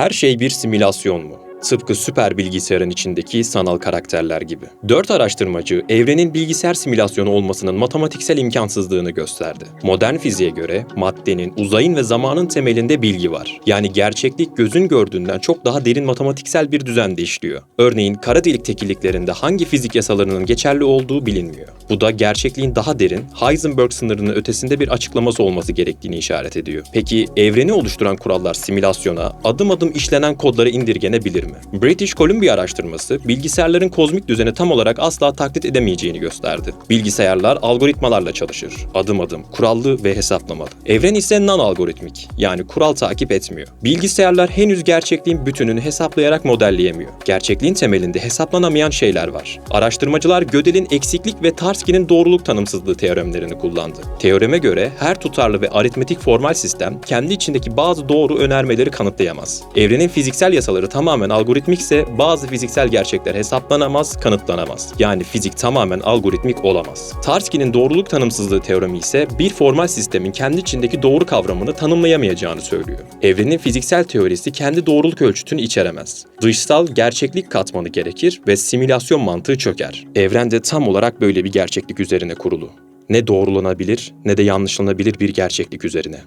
Her şey bir simülasyon mu? Tıpkı süper bilgisayarın içindeki sanal karakterler gibi. Dört araştırmacı evrenin bilgisayar simülasyonu olmasının matematiksel imkansızlığını gösterdi. Modern fiziğe göre maddenin, uzayın ve zamanın temelinde bilgi var. Yani gerçeklik gözün gördüğünden çok daha derin matematiksel bir düzende işliyor. Örneğin kara delik tekilliklerinde hangi fizik yasalarının geçerli olduğu bilinmiyor. Bu da gerçekliğin daha derin, Heisenberg sınırının ötesinde bir açıklaması olması gerektiğini işaret ediyor. Peki evreni oluşturan kurallar simülasyona adım adım işlenen kodlara indirgenebilir mi? British Columbia araştırması bilgisayarların kozmik düzeni tam olarak asla taklit edemeyeceğini gösterdi. Bilgisayarlar algoritmalarla çalışır. Adım adım, kurallı ve hesaplamalı. Evren ise non-algoritmik yani kural takip etmiyor. Bilgisayarlar henüz gerçekliğin bütününü hesaplayarak modelleyemiyor. Gerçekliğin temelinde hesaplanamayan şeyler var. Araştırmacılar Gödel'in eksiklik ve Tarski'nin doğruluk tanımsızlığı teoremlerini kullandı. Teoreme göre her tutarlı ve aritmetik formal sistem kendi içindeki bazı doğru önermeleri kanıtlayamaz. Evrenin fiziksel yasaları tamamen algoritmikse bazı fiziksel gerçekler hesaplanamaz, kanıtlanamaz. Yani fizik tamamen algoritmik olamaz. Tarski'nin doğruluk tanımsızlığı teoremi ise bir formal sistemin kendi içindeki doğru kavramını tanımlayamayacağını söylüyor. Evrenin fiziksel teorisi kendi doğruluk ölçütünü içeremez. Dışsal gerçeklik katmanı gerekir ve simülasyon mantığı çöker. Evren de tam olarak böyle bir gerçeklik üzerine kurulu. Ne doğrulanabilir ne de yanlışlanabilir bir gerçeklik üzerine.